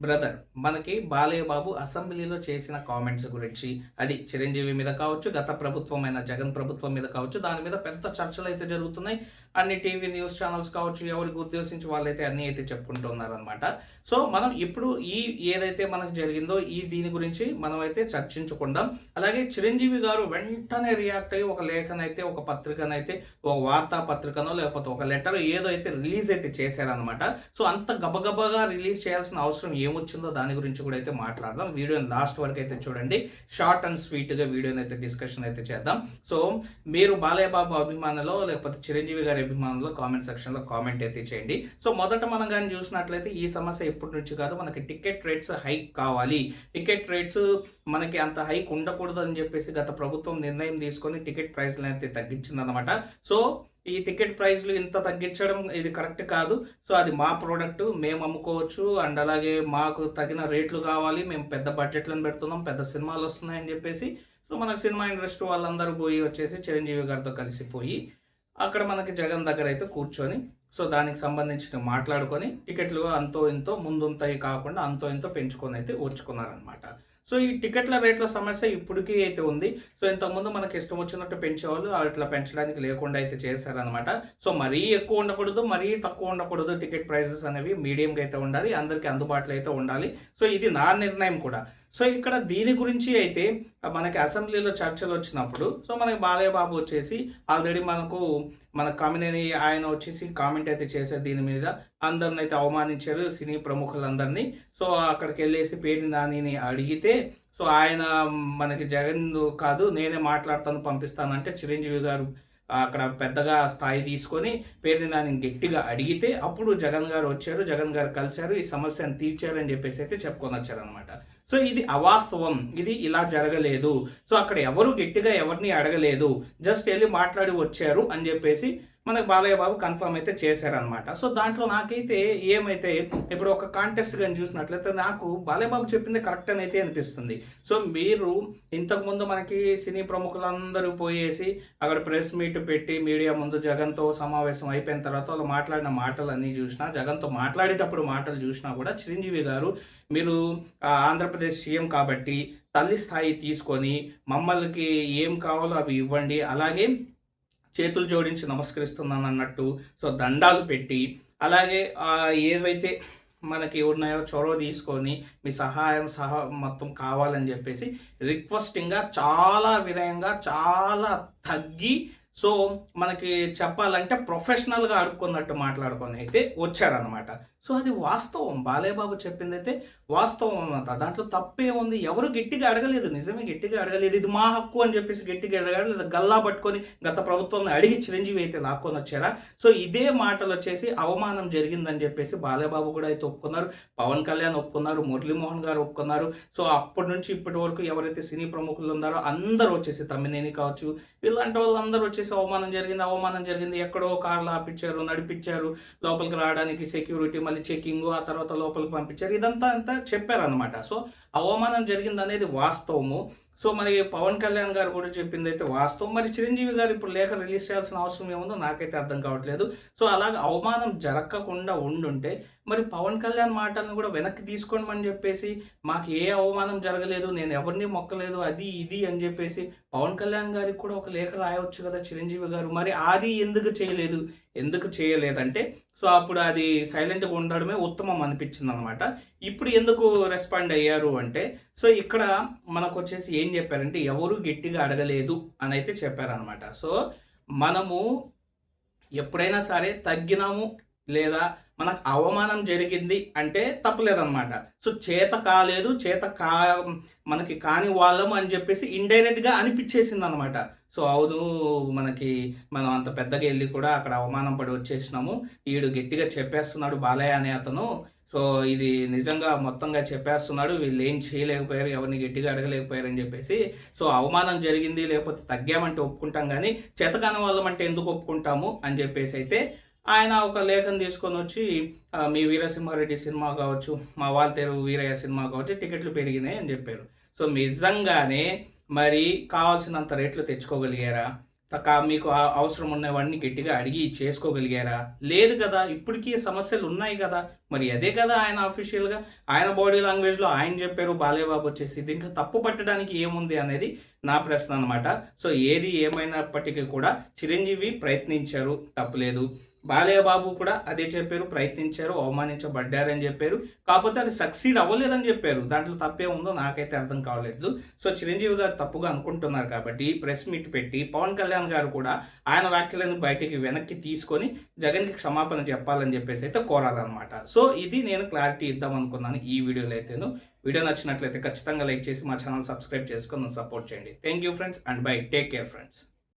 Brother మనకి బాలయ్య బాబు అసెంబ్లీలో చేసిన కామెంట్స్ గురించి అది చిరంజీవి మీద కావచ్చు గత ప్రభుత్వమైన జగన్ ప్రభుత్వం మీద కావచ్చు దాని మీద పెద్ద చర్చలు అయితే జరుగుతున్నాయి. అన్ని టీవీ న్యూస్ ఛానల్స్ కావచ్చు ఎవరికి ఉద్దేశించి వాళ్ళైతే అన్నీ అయితే చెప్పుకుంటున్నారు అనమాట సో మనం ఇప్పుడు ఈ ఏదైతే మనకు జరిగిందో ఈ దీని గురించి మనం అయితే చర్చించుకుందాం. అలాగే చిరంజీవి గారు వెంటనే రియాక్ట్ అయ్యి ఒక లేఖనైతే ఒక పత్రికనైతే ఒక వార్తా పత్రికనో లేకపోతే ఒక లెటర్ ఏదో అయితే రిలీజ్ అయితే చేశారనమాట సో అంత గబగబగా రిలీజ్ చేయాల్సిన అవసరం ఏమొచ్చిందో దాని గురించి కూడా అయితే మాట్లాడదాం. వీడియోని లాస్ట్ వరకు అయితే చూడండి. షార్ట్ అండ్ స్వీట్గా వీడియోని అయితే డిస్కషన్ అయితే చేద్దాం. సో మీరు బాలయ్య బాబు అభిమానులో లేకపోతే చిరంజీవి గారి అభిమానులు కామెంట్ సెక్షన్లో కామెంట్ అయితే చేయండి. సో మొదట మనం కానీ చూసినట్లయితే ఈ సమస్య ఎప్పటి నుంచి కాదు మనకి టికెట్ రేట్స్ హైక్ కావాలి. టికెట్ రేట్స్ మనకి అంత హైక్ ఉండకూడదు అని చెప్పేసి గత ప్రభుత్వం నిర్ణయం తీసుకొని టికెట్ ప్రైస్లు అయితే తగ్గించిందనమాట సో ఈ టికెట్ ప్రైస్లు ఇంత తగ్గించడం ఇది కరెక్ట్ కాదు. సో అది మా ప్రోడక్ట్ మేము అమ్ముకోవచ్చు. అండ్ అలాగే మాకు తగిన రేట్లు కావాలి. మేము పెద్ద బడ్జెట్లను పెడుతున్నాం. పెద్ద సినిమాలు వస్తున్నాయని చెప్పేసి సో మనకు సినిమా ఇండస్ట్రీ వాళ్ళందరూ పోయి వచ్చేసి చిరంజీవి గారితో కలిసిపోయి అక్కడ మనకి జగన్ దగ్గర అయితే కూర్చొని సో దానికి సంబంధించిన మాట్లాడుకొని టికెట్లు అంతో ఇంతో ముందుంతాయి కాకుండా అంతో ఇంతో పెంచుకొని అయితే ఊర్చుకున్నారనమాట సో ఈ టికెట్ల రేట్ల సమస్య ఇప్పటికీ అయితే ఉంది. సో ఇంతకుముందు మనకి ఇష్టం వచ్చినట్టు పెంచేవాళ్ళు అట్లా పెంచడానికి లేకుండా అయితే చేశారనమాట సో మరీ ఎక్కువ ఉండకూడదు మరీ తక్కువ ఉండకూడదు టికెట్ ప్రైజెస్ అనేవి మీడియంగా అయితే ఉండాలి అందరికీ అందుబాటులో అయితే ఉండాలి. సో ఇది నా నిర్ణయం కూడా. సో ఇక్కడ దీని గురించి అయితే మనకి అసెంబ్లీలో చర్చలు వచ్చినప్పుడు సో మనకి బాలయ్య బాబు వచ్చేసి ఆల్రెడీ మనకు మన కామినేని ఆయన వచ్చేసి కామెంట్ అయితే చేశారు దీని మీద. అందరిని అయితే అవమానించారు సినీ ప్రముఖులందరినీ. సో అక్కడికి వెళ్ళేసి పేరు నానిని అడిగితే సో ఆయన మనకి జగన్ కాదు నేనే మాట్లాడతాను పంపిస్తానంటే చిరంజీవి గారు అక్కడ పెద్దగా స్థాయి తీసుకొని పేరుని దాన్ని గట్టిగా అడిగితే అప్పుడు జగన్ గారు వచ్చారు జగన్ గారు కలిశారు ఈ సమస్యను తీర్చారని చెప్పేసి అయితే చెప్పుకొని వచ్చారనమాట సో ఇది అవాస్తవం. ఇది ఇలా జరగలేదు. సో అక్కడ ఎవరు గట్టిగా ఎవరిని అడగలేదు. జస్ట్ వెళ్ళి మాట్లాడి వచ్చారు అని చెప్పేసి మనకు బాలయ్య బాబు కన్ఫర్మ్ అయితే చేశారనమాట సో దాంట్లో నాకైతే ఏమైతే ఇప్పుడు ఒక కాంటెస్ట్ కానీ చూసినట్లయితే నాకు బాలయ్య బాబు చెప్పింది కరెక్ట్ అని అయితే అనిపిస్తుంది. సో మీరు ఇంతకుముందు మనకి సినీ ప్రముఖులందరూ పోయేసి అక్కడ ప్రెస్ మీట్ పెట్టి మీడియా ముందు జగన్తో సమావేశం అయిపోయిన తర్వాత వాళ్ళు మాట్లాడిన మాటలు అన్నీ చూసినా జగన్తో మాట్లాడేటప్పుడు మాటలు చూసినా కూడా చిరంజీవి గారు మీరు ఆంధ్రప్రదేశ్ సీఎం కాబట్టి తల్లి స్థాయి తీసుకొని మమ్మల్కి ఏం కావాలో అవి ఇవ్వండి అలాగే చేతులు జోడించి నమస్కరిస్తున్నాను అన్నట్టు. సో దండాలు పెట్టి అలాగే ఏవైతే మనకి ఉన్నాయో చొరవ తీసుకొని మీ సహాయం సహా మొత్తం కావాలని చెప్పేసి రిక్వెస్టింగ్గా చాలా వినయంగా చాలా తగ్గి సో మనకి చెప్పాలంటే ప్రొఫెషనల్గా అడుక్కున్నట్టు మాట్లాడుకొని అయితే వచ్చారనమాట సో అది వాస్తవం. బాలేబాబు చెప్పింది అయితే వాస్తవం అన్నమాట. దాంట్లో తప్పే ఉంది. ఎవరు గట్టిగా అడగలేదు. నిజమే గట్టిగా అడగలేదు. ఇది మా హక్కు అని చెప్పేసి గట్టిగా అడగలేదు గల్లా పట్టుకొని గత ప్రభుత్వాన్ని అడిగి చిరంజీవి అయితే లాక్కొని వచ్చారా? సో ఇదే మాటలు వచ్చేసి అవమానం జరిగిందని చెప్పేసి బాలేబాబు కూడా అయితే ఒప్పుకున్నారు. పవన్ కళ్యాణ్ ఒప్పుకున్నారు. మురళీమోహన్ గారు ఒప్పుకున్నారు. సో అప్పటి నుంచి ఇప్పటి వరకు ఎవరైతే సినీ ప్రముఖులు ఉన్నారో అందరూ వచ్చేసి తమ్మినేని కావచ్చు వీళ్ళంటి వాళ్ళందరూ వచ్చేసి అవమానం జరిగింది అవమానం జరిగింది. ఎక్కడో కార్లు ఆపించారు నడిపించారు. లోపలికి రావడానికి సెక్యూరిటీ మళ్ళీ చెకింగ్ ఆ తర్వాత లోపలికి పంపించారు. ఇదంతా అంతా చెప్పారనమాట సో అవమానం జరిగింది అనేది వాస్తవము. సో మరి పవన్ కళ్యాణ్ గారు కూడా చెప్పింది అయితే వాస్తవం. మరి చిరంజీవి గారు ఇప్పుడు లేఖ రిలీజ్ చేయాల్సిన అవసరం ఏముందో నాకైతే అర్థం కావట్లేదు. సో అలాగే అవమానం జరగకుండా ఉండుంటే మరి పవన్ కళ్యాణ్ మాటలను కూడా వెనక్కి తీసుకోండి చెప్పేసి మాకు ఏ అవమానం జరగలేదు నేను ఎవరిని మొక్కలేదు అది ఇది అని చెప్పేసి పవన్ కళ్యాణ్ గారికి కూడా ఒక లేఖ రాయవచ్చు కదా చిరంజీవి గారు. మరి అది ఎందుకు చేయలేదు? ఎందుకు చేయలేదంటే సో అప్పుడు అది సైలెంట్గా ఉండడమే ఉత్తమం అనిపించింది అనమాట ఇప్పుడు ఎందుకు రెస్పాండ్ అయ్యారు అంటే సో ఇక్కడ మనకు వచ్చేసి ఏం చెప్పారంటే ఎవరు గట్టిగా అడగలేదు అని అయితే చెప్పారనమాట సో మనము ఎప్పుడైనా సరే తగ్గినాము లేదా మనకు అవమానం జరిగింది అంటే తప్పలేదన్నమాట. సో చేత కాలేదు చేత కా మనకి కాని వాళ్ళము అని చెప్పేసి ఇండైరెక్ట్గా అనిపించేసింది అనమాట సో అవును మనకి మనం అంత పెద్దగా వెళ్ళి కూడా అక్కడ అవమానం పడి వచ్చేసినాము. ఈడు గట్టిగా చెప్పేస్తున్నాడు బాలయ్య అనే అతను. సో ఇది నిజంగా మొత్తంగా చెప్పేస్తున్నాడు. వీళ్ళు ఏం చేయలేకపోయారు ఎవరిని గట్టిగా అడగలేకపోయారు అని చెప్పేసి. సో అవమానం జరిగింది లేకపోతే తగ్గామంటే ఒప్పుకుంటాం కానీ చేతకాని వాళ్ళమంటే ఎందుకు ఒప్పుకుంటాము అని చెప్పేసి అయితే ఆయన ఒక లేఖను తీసుకొని వచ్చి మీ వీరసింహారెడ్డి సినిమా కావచ్చు మా వాల్తేరు వీరయ్య సినిమా కావచ్చు టికెట్లు పెరిగినాయి అని చెప్పారు. సో నిజంగానే మరి కావాల్సినంత రేట్లు తెచ్చుకోగలిగారా? మీకు అవసరం ఉన్నవన్నీ గట్టిగా అడిగి చేసుకోగలిగారా? లేదు కదా ఇప్పటికీ సమస్యలు ఉన్నాయి కదా. మరి అదే కదా ఆయన అఫీషియల్గా ఆయన బాడీ లాంగ్వేజ్లో ఆయన చెప్పారు బాలేబాబు వచ్చేసి. దీంట్లో తప్పు పట్టడానికి ఏముంది అనేది నా ప్రశ్న అనమాట సో ఏది ఏమైనప్పటికీ కూడా చిరంజీవి ప్రయత్నించారు తప్పలేదు. బాలయ్య బాబు కూడా అదే చెప్పారు ప్రయత్నించారు అవమానించబడ్డారని చెప్పారు. కాకపోతే అది సక్సీడ్ అవ్వలేదని చెప్పారు. దాంట్లో తప్పే ఉందో నాకైతే అర్థం కావలేదు సో చిరంజీవి గారు తప్పుగా అనుకుంటున్నారు కాబట్టి ప్రెస్ మీట్ పెట్టి పవన్ కళ్యాణ్ గారు కూడా ఆయన వ్యాఖ్యలను బయటికి వెనక్కి తీసుకొని జగన్కి క్షమాపణ చెప్పాలని చెప్పేసి అయితే కోరాలన్నమాట. సో ఇది నేను క్లారిటీ ఇద్దాం అనుకున్నాను ఈ వీడియోలో అయితేను. వీడియో నచ్చినట్లయితే ఖచ్చితంగా లైక్ చేసి మా ఛానల్ సబ్స్క్రైబ్ చేసుకొని సపోర్ట్ చేయండి. Thank you friends and bye take care friends